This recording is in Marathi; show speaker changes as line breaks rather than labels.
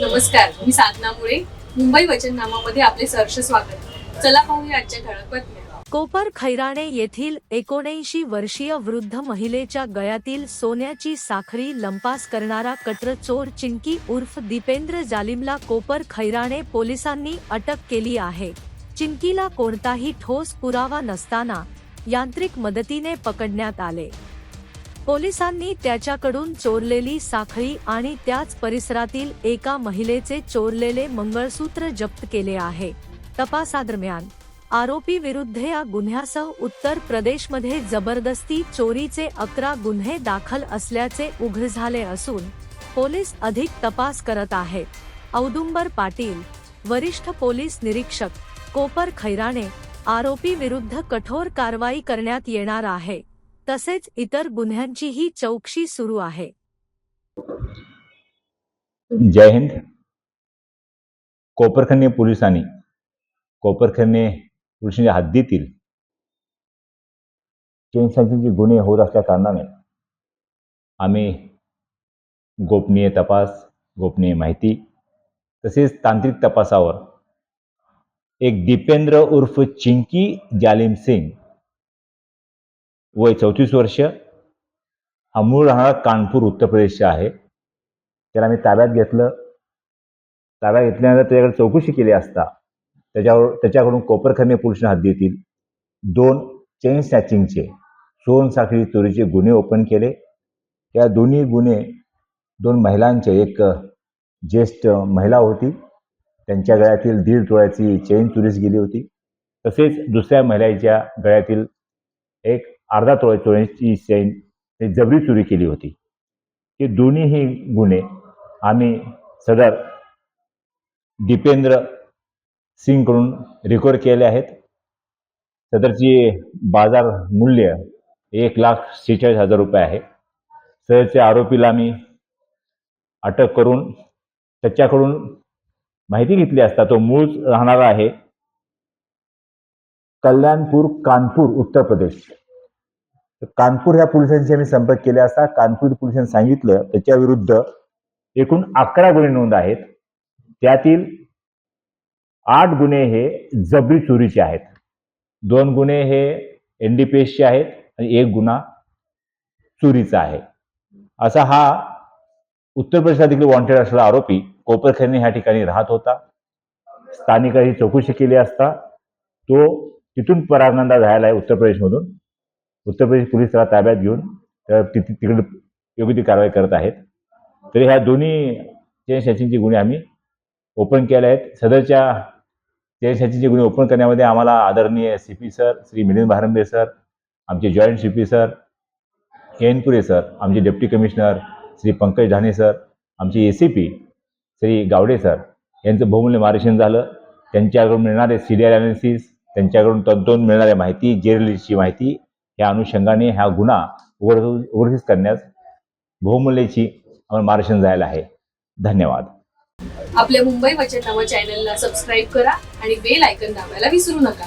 नमस्कार मी साधना मुळे. मुंबई वचननामामध्ये आपले सहर्ष स्वागत. चला पाहूया आजच्या ठळक बातम्या.
कोपर खैराणे येथील एकोणऐंशी वर्षीय वृद्ध महिलेच्या गळ्यातील सोन्याची साखळी लंपास करणारा कटर चोर चिंकी उर्फ दीपेंद्र जालिमला कोपर खैराणे पोलिसांनी अटक केली आहे. चिंकीला कोणताही ठोस पुरावा नसताना यांत्रिक मदतीने पकडण्यात आले. पोलिसांनी त्याच्याकडून चोरलेली साखळी आणि त्याच परिसरातील एका महिलेचे चोरलेले मंगळसूत्र जप्त केले आहे. तपासादरम्यान आरोपी विरुद्ध या गुन्ह्यासह उत्तर प्रदेशमध्ये जबरदस्ती चोरीचे अकरा गुन्हे दाखल असल्याचे उघड झाले असून पोलीस अधिक तपास करत आहेत. औदुंबर पाटील वरिष्ठ पोलीस निरीक्षक कोपर खैराणे आरोपी विरुद्ध कठोर कारवाई करण्यात येणार आहे. तसेच इतर गुन्ह्यांचीही चौकशी सुरू आहे.
जय हिंद. कोपरखन्ने पोलिसांनी कोपरखन्ने पोलिसांच्या हद्दीतील चेन गुन्हे होत असल्या कारणाने आम्ही गोपनीय तपास गोपनीय माहिती तसेच तांत्रिक तपासावर एक दीपेंद्र उर्फ चिंकी जालिम सिंग वय चौतीस वर्ष. हा मूळ राहणारा कानपूर उत्तर प्रदेशचा आहे. त्याला मी ताब्यात घेतलं. ताब्यात घेतल्यानंतर त्याच्याकडे चौकशी केली असता त्याच्यावर त्याच्याकडून कोपरखन्ने हात हद्दीतील दोन चेन स्नॅचिंगचे सोन साखळी चोरीचे गुन्हे ओपन केले. त्या दोन्ही गुन्हे दोन महिलांचे एक ज्येष्ठ महिला होती. त्यांच्या गळ्यातील दीड तोळ्याची चेन चोरीस गेली होती. तसेच दुसऱ्या महिलेच्या गळ्यातील एक अर्धा तोळ्या तोळ्याची सैन ही जबरी चोरी केली होती. हे दोन्हीही गुन्हे आम्ही सदर दीपेंद्र सिंगकडून रिकवर केले आहेत. सदरची बाजार मूल्य एक लाख सेहेचाळीस हजार रुपये आहे. सदरच्या आरोपीला आम्ही अटक करून त्याच्याकडून माहिती घेतली असता तो मूळ राहणारा आहे कल्याणपूर कानपूर उत्तर प्रदेश. तर कानपूर ह्या पोलिसांशी आम्ही संपर्क केला असता कानपूर पोलिसांनी सांगितलं त्याच्या विरुद्ध एकूण अकरा गुन्हे नोंद आहेत. त्यातील आठ गुन्हे हे जबरी चोरीचे आहेत. दोन गुन्हे हे एन डी पी एसचे आहेत आणि एक गुन्हा चोरीचा आहे. असा हा उत्तर प्रदेशात देखील वॉन्टेड असलेला आरोपी कोपरखैरणे ह्या ठिकाणी राहत होता. स्थानिकांनी चौकशी केली असता तो तिथून परागंदा झालेला आहे उत्तर प्रदेशमधून. उत्तर प्रदेश पोलीस त्याला ताब्यात घेऊन तिथे तिकडे योग्य ती कारवाई करत आहेत. तरी ह्या दोन्ही चेन गुन्हे आम्ही ओपन केले आहेत. सदरच्या चेन गुन्हे ओपन करण्यामध्ये आम्हाला आदरणीय C P sir Shri Milind Bharambe sir आमचे joint C P sir Kenpure sir आमचे deputy commissioner Shri Pankaj Dhane sir आमचे A C P Shri Gawade sir यांचं बहुमूल्य मार्गदर्शन झालं. त्यांच्याकडून मिळणारे सिरियल अनालिसिस त्यांच्याकडून तंतोन मिळणाऱ्या माहिती जेरलीची माहिती या अनुषंगाने हा गुन्हा उघड उघडकीस करण्यास बहुमूल्याची मार्गदर्शन झालेलं आहे. धन्यवाद.
आपल्या मुंबई वचननामा चॅनलला सबस्क्राईब करा आणि बेल आयकन दाबायला विसरू नका.